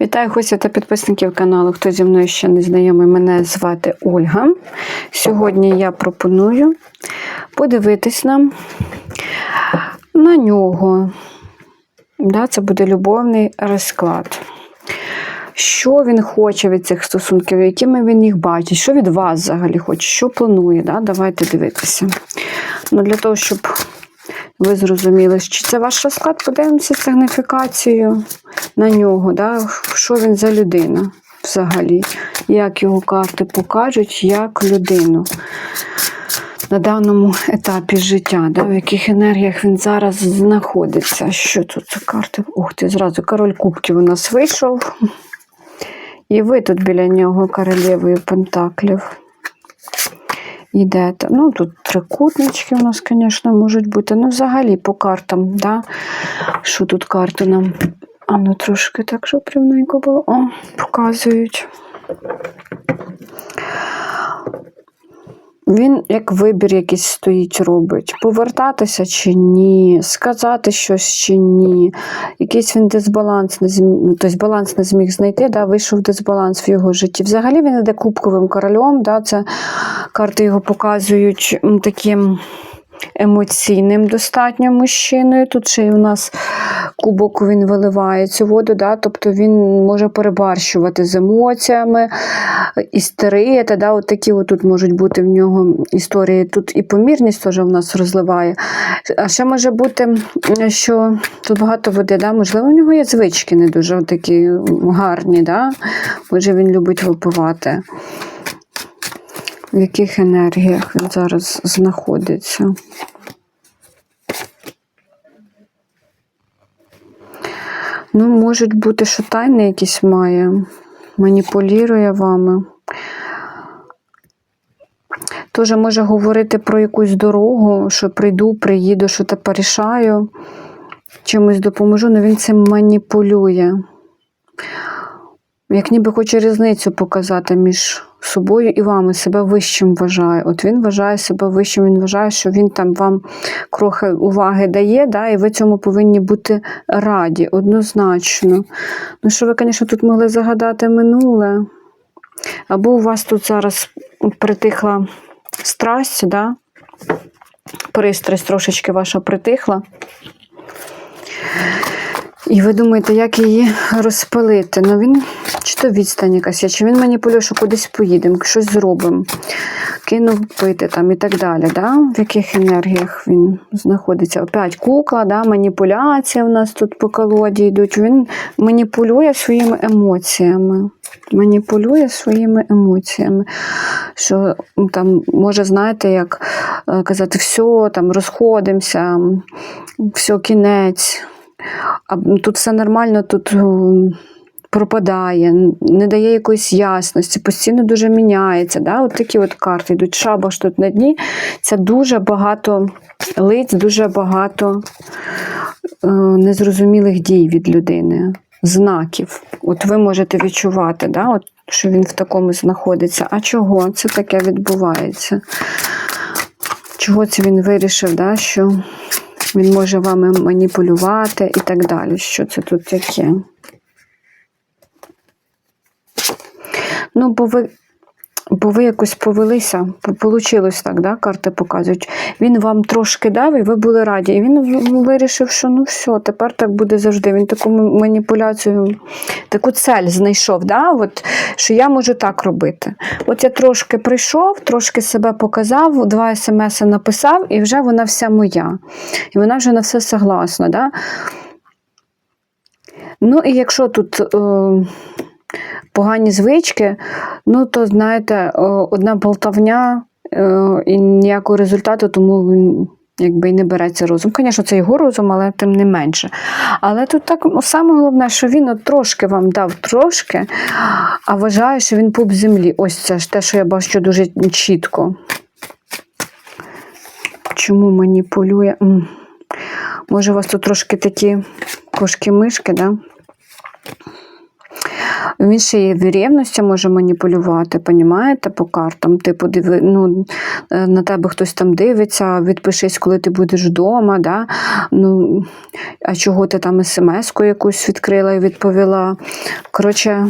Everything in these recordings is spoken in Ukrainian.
Вітаю гостів та підписників каналу. Хто зі мною ще не знайомий, мене звати Ольга. Сьогодні я пропоную подивитись нам на нього. Да, це буде любовний розклад. Що він хоче від цих стосунків, якими він їх бачить, що від вас взагалі хоче, що планує. Да? Давайте дивитися. Ну, Для того, щоб ви зрозуміли, чи це ваш розклад, подивимося сигніфікацію на нього, да? що він за людина взагалі, як його карти покажуть, як людину на даному етапі життя, да? в яких енергіях він зараз знаходиться. Що тут за карти? Ух ти, зразу король кубків у нас вийшов. І ви тут біля нього королевою пентаклів йдете. Ну, тут трикутнички у нас, звісно, можуть бути. Ну, взагалі, по картам, да? що тут карти нам? А ну трошки так, щоб рівненько було. О, показують. Він як вибір якийсь стоїть, робить. Повертатися чи ні, сказати щось чи ні. Якийсь він дисбаланс не зміг, тобто баланс не зміг знайти, да, вийшов дисбаланс в його житті. Взагалі він іде кубковим королем, да, це карти його показують таким емоційним достатньо мужчиною. Тут ще й у нас кубок він виливає цю воду, да? тобто він може перебарщувати з емоціями, істерія, та, да? от такі от тут можуть бути в нього історії. Тут і помірність теж в нас розливає. А ще може бути, що тут багато води, да? можливо, у нього є звички не дуже такі гарні, да? може він любить випивати. В яких енергіях він зараз знаходиться? Ну, може бути, що тайни якісь має, маніпулює вами. Тоже може говорити про якусь дорогу, що прийду, приїду, що те порішаю, чимось допоможу, але він цим маніпулює. Як ніби хоче різницю показати між собою і вами, себе вищим вважає. От він вважає себе вищим, він вважає, що він там вам трохи уваги дає, да, і ви цьому повинні бути раді, однозначно. Ну, що ви, звісно, тут могли загадати минуле. Або у вас тут зараз притихла страсть, да? пристрасть трошечки ваша притихла. І ви думаєте, як її розпалити? Ну він чи то відстань якась, є, чи він маніпулює, що кудись поїдемо, щось зробимо, кинув пити там і так далі. Да? В яких енергіях він знаходиться? Опять кукла, да? маніпуляція у нас тут по колоді йдуть. Він маніпулює своїми емоціями. Маніпулює своїми емоціями. Що там може, знаєте, як е, казати, все, там розходимося, все, кінець. Тут все нормально, тут пропадає, не дає якоїсь ясності, постійно дуже міняється. Да? От такі от карти йдуть. Шабаш тут на дні. Це дуже багато лиць, дуже багато е, незрозумілих дій від людини, знаків. От ви можете відчувати, да? от, що він в такому знаходиться. А чого це таке відбувається? Чого це він вирішив, да? що він може вами маніпулювати і так далі. Що це тут таке? Ну, бо ви, бо ви якось повелися, получилось так, да? карти показують. Він вам трошки дав, і ви були раді. І він вирішив, що ну все, тепер так буде завжди. Він таку маніпуляцію, таку цель знайшов, да? От, що я можу так робити. От я трошки прийшов, трошки себе показав, два смс написав, і вже вона вся моя. І вона вже на все согласна. Да? Ну, і якщо тут е, погані звички, ну то, знаєте, одна болтавня е, і ніякого результату, тому він якби і не береться розум. Звісно, це його розум, але тим не менше. Але тут так ну, саме головне, що він от трошки вам дав трошки, а вважає, що він пуп землі. Ось це ж те, що я бачу дуже чітко. Чому маніпулює? Може, у вас тут трошки такі кошки-мишки, да? Він ще в рівності може маніпулювати, понімаєте, по картам. Типу, диви, ну, е, на тебе хтось там дивиться, відпишись, коли ти будеш вдома. Да? Ну, а чого ти там смс-ку якусь відкрила і відповіла. Коротше,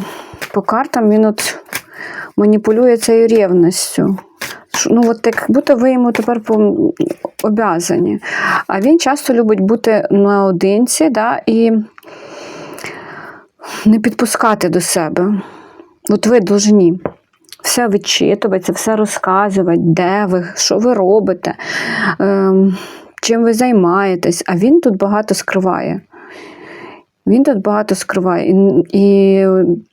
по картам він от маніпулює цією рівністю. Ну, от як будто ви йому тепер обязані. А він часто любить бути наодинці, да, і не підпускати до себе. От ви должні все вичитувати, все розказувати, де ви, що ви робите, ем, чим ви займаєтесь. А він тут багато скриває. Він тут багато скриває і, і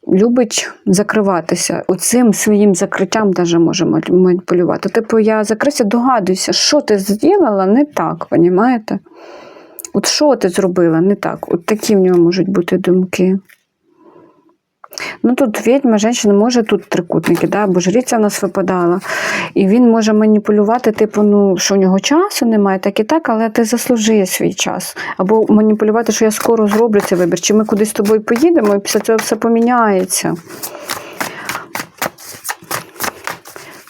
любить закриватися. Оцим своїм закриттям даже може маніпулювати. Типу, я закрився, догадуюся, що ти зробила не так, понімаєте? От що ти зробила не так? От такі в нього можуть бути думки. Ну тут відьма, жінка може тут трикутники, да? бо жриця в нас випадала. І він може маніпулювати, типу, ну, що у нього часу немає, так і так, але ти заслужує свій час. Або маніпулювати, що я скоро зроблю цей вибір, чи ми кудись з тобою поїдемо, і після цього все поміняється.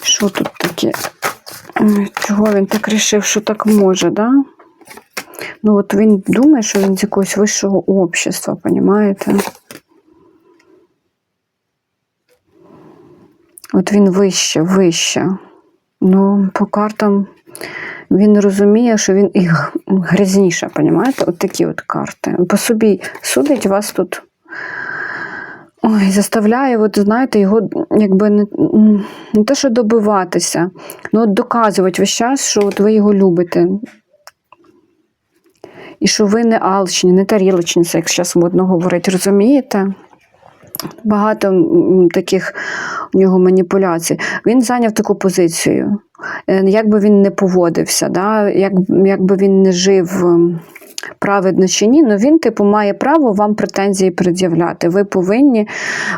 Що тут таке? Чого він так рішив, що так може, да? Ну, от він думає, що він з якогось вищого общества, понімаєте? От він вище, вище. Ну, по картам він розуміє, що він і г- грязніше, понімаєте? От такі от карти. По собі судить вас тут. Ой, заставляє, от знаєте, його якби не, не те, що добиватися, ну от доказувати весь час, що от ви його любите. І що ви не алчні, не тарілочниця, як зараз модно говорить, розумієте? Багато таких у нього маніпуляцій. Він зайняв таку позицію. Е, Як би він не поводився, да? як, як він не жив ем, праведно чи ні, ну він, типу, має право вам претензії пред'являти. Ви повинні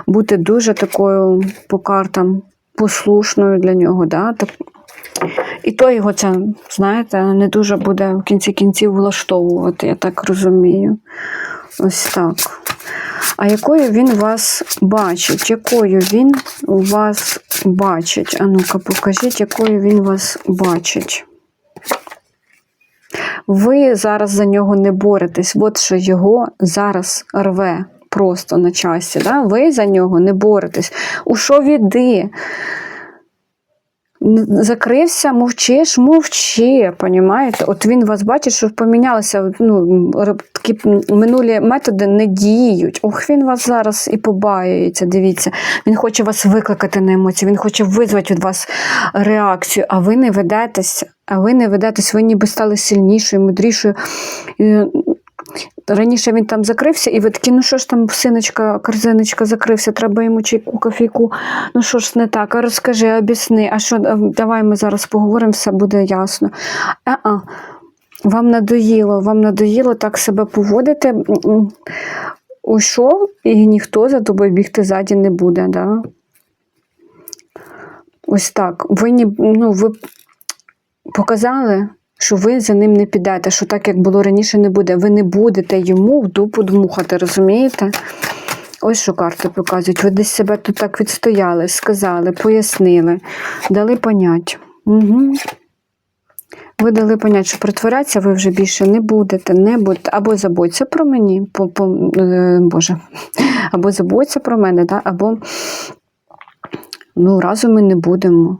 бути дуже такою по картам послушною для нього. Да? І то його це, знаєте, не дуже буде в кінці кінців влаштовувати, я так розумію. Ось так. А якою він вас бачить? Якою він вас бачить? А ну-ка, покажіть, якою він вас бачить. Ви зараз за нього не боретесь. От що його зараз рве просто на часі. Да? Ви за нього не боретесь. У що віди? Закрився, мовчиш, мовчи, понімаєте? От він вас бачить, що помінялися, ну, такі минулі методи не діють. Ох, він вас зараз і побаюється, дивіться. Він хоче вас викликати на емоції, він хоче визвати від вас реакцію, а ви не ведетеся. А ви не ведетесь, ви ніби стали сильнішою, мудрішою. Раніше він там закрився, і ви такі, ну що ж там, синочка, корзиночка закрився, треба йому чайку, кофійку. Ну що ж не так? А розкажи, об'ясни, а що, давай ми зараз поговоримо, все буде ясно. А-а. Вам надоїло, вам надоїло так себе поводити. Уйшов, і ніхто за тобою бігти ззаді не буде. Да? Ось так. Ви, ну, ви показали, що ви за ним не підете, що так, як було раніше, не буде. Ви не будете йому в дупу дмухати, розумієте? Ось що карти показують. Ви десь себе тут так відстояли, сказали, пояснили, дали понять. Угу. Ви дали понять, що притворятися ви вже більше не будете, не будете. Або забудьте про мені, е, Боже, або забудьте про мене, да? або ну, разом ми не будемо.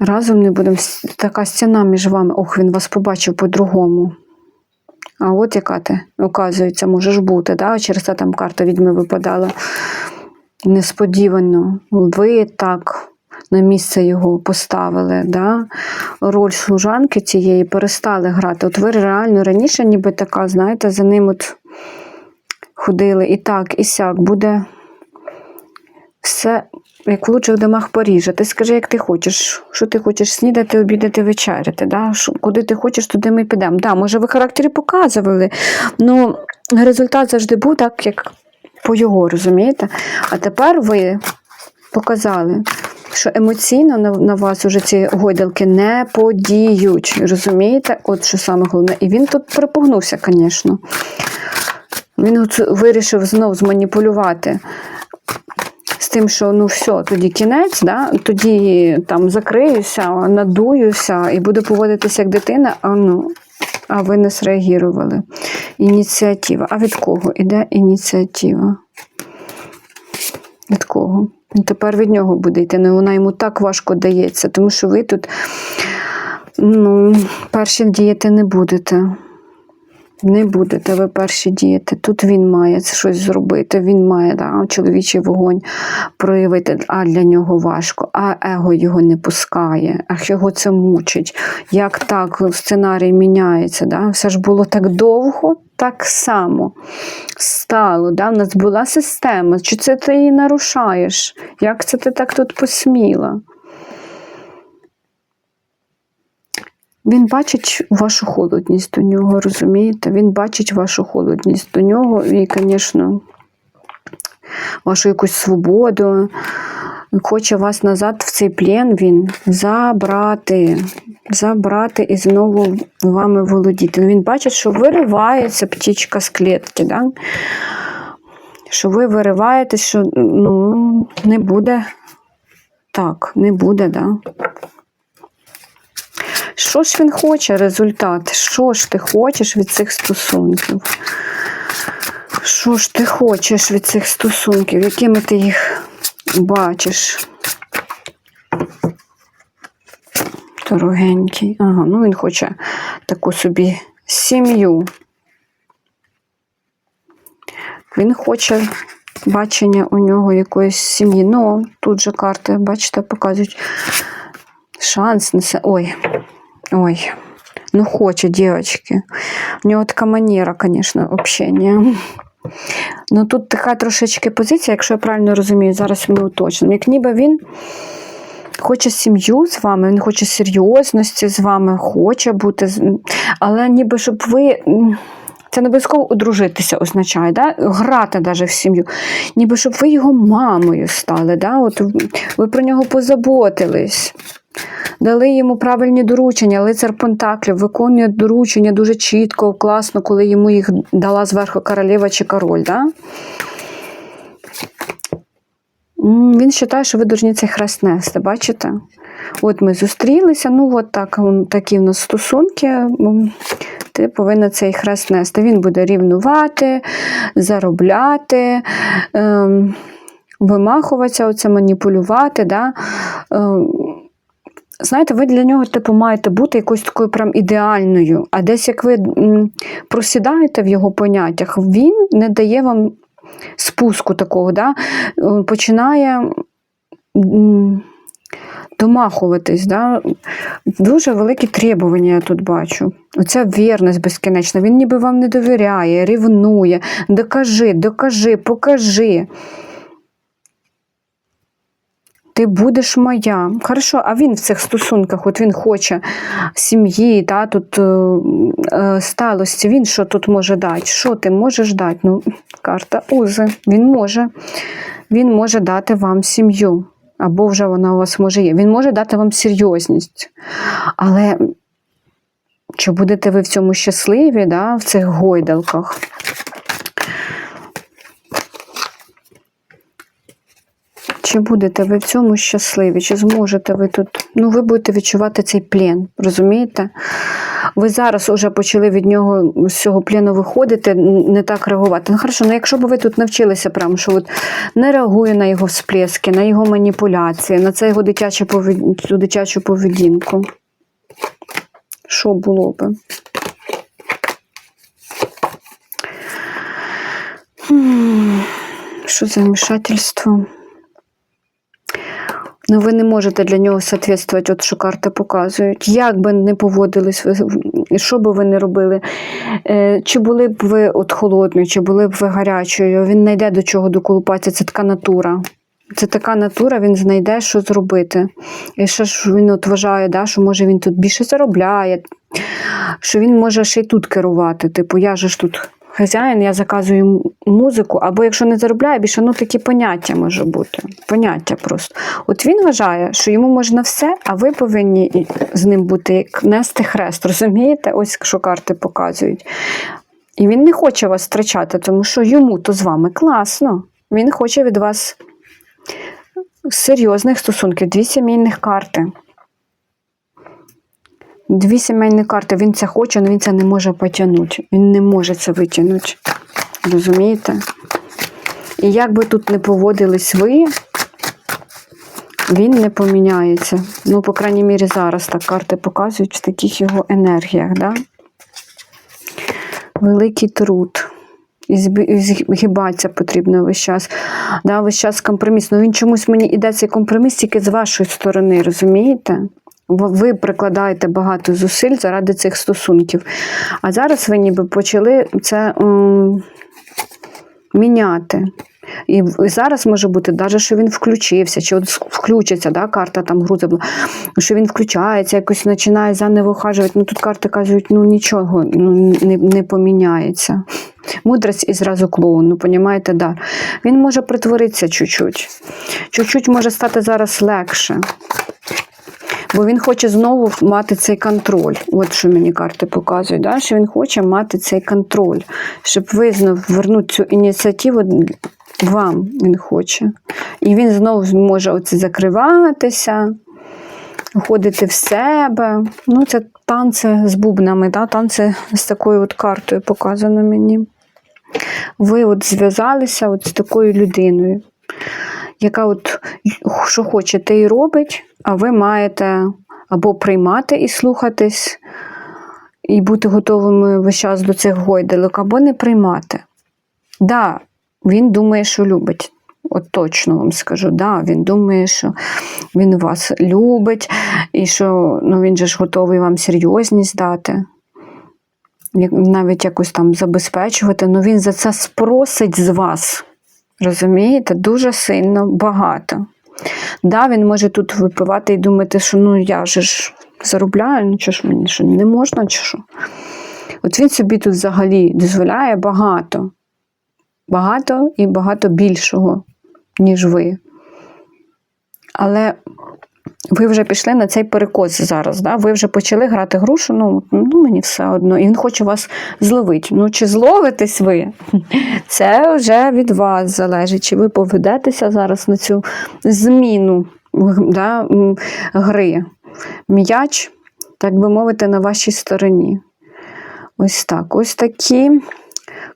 Разом не будемо. Така стіна між вами. Ох, він вас побачив по-другому. А от яка ти, оказується, можеш бути, да? через це там карта відьми випадала. Несподівано. Ви так на місце його поставили. Да? Роль служанки цієї перестали грати. От ви реально раніше, ніби така, знаєте, за ним от ходили і так, і сяк. Буде все як в лучших домах Парижа. Ти скажи, як ти хочеш, що ти хочеш снідати, обідати, вечеряти. Да? Що, куди ти хочеш, туди ми підемо. Да, може, ви характері показували, ну результат завжди був так, як по його, розумієте? А тепер ви показали, що емоційно на, на вас уже ці гойдалки не подіють. Розумієте? От що саме головне. І він тут припугнувся, звісно. Він вирішив знов зманіпулювати з тим, що ну все, тоді кінець, да? тоді там закриюся, надуюся і буду поводитися як дитина, а ну. А ви не среагували. Ініціатива. А від кого іде ініціатива? Від кого? І Тепер від нього буде йти. Ну, вона йому так важко дається, тому що ви тут ну, перші діяти не будете. Не будете ви перші діяти. Тут він має щось зробити, він має да, чоловічий вогонь проявити, а для нього важко, а его його не пускає, а його це мучить. Як так сценарій міняється? Да? Все ж було так довго, так само стало. Да? У нас була система. Чи це ти її нарушаєш? Як це ти так тут посміла? Він бачить вашу холодність до нього, розумієте? Він бачить вашу холодність до нього і, звісно, вашу якусь свободу. Хоче вас назад в цей плен він забрати, забрати і знову вами володіти. Ну, Він бачить, що виривається птічка з клітки, да? що ви вириваєтесь, що ну, не буде так, не буде, да? Що ж він хоче результат? Що ж ти хочеш від цих стосунків? Що ж ти хочеш від цих стосунків? Якими ти їх бачиш? Дорогенький. Ага, ну він хоче таку собі сім'ю. Він хоче бачення у нього якоїсь сім'ї. Ну, тут же карти, бачите, показують шанс несе. Ой, ой. Ну, хоче, девочки. У нього така манера, звісно, общення. Ну, тут така трошечки позиція, якщо я правильно розумію, зараз ми уточнимо. Як ніби він хоче сім'ю з вами, він хоче серйозності з вами, хоче бути, але ніби щоб ви. Це не обов'язково одружитися означає, да? грати навіть в сім'ю. Ніби щоб ви його мамою стали. Да? От ви про нього позаботились. Дали йому правильні доручення, лицар Пентаклів виконує доручення дуже чітко, класно, коли йому їх дала зверху королева чи король. Да? Він вважає, що ви цей хрест нести, бачите? От ми зустрілися, ну от так, такі в нас стосунки. Ти повинна цей хрест нести. Він буде рівнувати, заробляти, ем, вимахуватися, оце маніпулювати. Да? Ем, Знаєте, ви для нього типу маєте бути якоюсь такою прям ідеальною. А десь як ви просідаєте в його поняттях, він не дає вам спуску такого, да? Е, починає домахуватись. Да? Дуже великі требування я тут бачу. Оця вірність безкінечна. Він ніби вам не довіряє, рівнує. Докажи, докажи, покажи. Ти будеш моя. Хорошо, а він в цих стосунках, от він хоче сім'ї, та, тут е, е, сталості, він що тут може дати? Що ти можеш дати? Ну, карта Узи. Він може. Він може дати вам сім'ю. Або вже вона у вас може є. Він може дати вам серйозність. Але чи будете ви в цьому щасливі, да, в цих гойдалках? Чи будете ви в цьому щасливі? Чи зможете ви тут? Ну, ви будете відчувати цей плен, розумієте? Ви зараз вже почали від нього з цього плену виходити, не так реагувати. Ну, хорошо, ну якщо б ви тут навчилися прямо, що от не реагує на його всплески, на його маніпуляції, на це його дитячу, цю дитячу поведінку. Що було би? Що за вмішательство? Ну, ви не можете для нього соответствувати, от що карти показують. Як би не поводились що би ви не робили, е, чи були б ви от холодною, чи були б ви гарячою, він знайде до чого доколупатися, це така натура. Це така натура, він знайде, що зробити. І ще ж він от вважає, да, що може він тут більше заробляє, що він може ще й тут керувати. Типу, я же ж тут хазяїн, я заказую музику, або якщо не заробляє, більше ну такі поняття може бути. Поняття просто. От він вважає, що йому можна все, а ви повинні з ним бути як нести хрест. Розумієте? Ось що карти показують. І він не хоче вас втрачати, тому що йому то з вами класно. Він хоче від вас серйозних стосунків, дві сімейних карти. Дві сімейні карти. Він це хоче, але він це не може потягнути. Він не може це витягнути. Розумієте? І як би тут не поводились ви, він не поміняється. Ну, по крайній мірі, зараз так карти показують в таких його енергіях. Да? Великий труд. І згибатися потрібно весь час. Да, весь час компроміс. Ну він чомусь мені іде цей компроміс тільки з вашої сторони, розумієте? Ви прикладаєте багато зусиль заради цих стосунків. А зараз ви ніби почали це міняти. І зараз може бути, навіть що він включився, чи от включиться, да, карта там груза що він включається, якось починає заново ухажувати. Ну тут карти кажуть, ну нічого ну, не, не поміняється. Мудрость і зразу клоун, ну понімаєте, да. Він може притворитися чуть-чуть. Чуть-чуть може стати зараз легше. Бо він хоче знову мати цей контроль. От що мені карти показують, да? що він хоче мати цей контроль, щоб ви знову вернути цю ініціативу вам він хоче. І він знову може оце закриватися, входити в себе. Ну, це танці з бубнами, да? танці з такою от картою показано мені. Ви от зв'язалися от з такою людиною, яка от що хоче, те і робить, а ви маєте або приймати і слухатись, і бути готовими весь час до цих гойдалок, або не приймати. Да, він думає, що любить. От точно вам скажу, да, він думає, що він вас любить, і що ну, він же ж готовий вам серйозність дати, навіть якось там забезпечувати, ну він за це спросить з вас. Розумієте, дуже сильно багато. Да, він може тут випивати і думати, що ну я же ж заробляю, ну що ж мені що не можна, чи що. От він собі тут взагалі дозволяє багато. Багато і багато більшого, ніж ви. Але ви вже пішли на цей перекос зараз. Да? Ви вже почали грати грушу, ну, ну мені все одно. І він хоче вас зловити. Ну, чи зловитесь ви? Це вже від вас залежить. Чи ви поведетеся зараз на цю зміну да, гри? М'яч, так би мовити, на вашій стороні. Ось так. Ось такі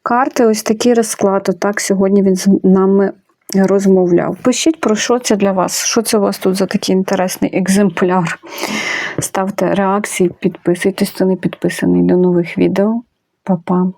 карти, ось такий розклад. Отак сьогодні він з нами розмовляв. Пишіть, про що це для вас. Що це у вас тут за такий інтересний екземпляр? Ставте реакції, підписуйтесь, хто не підписаний. До нових відео. Па-па.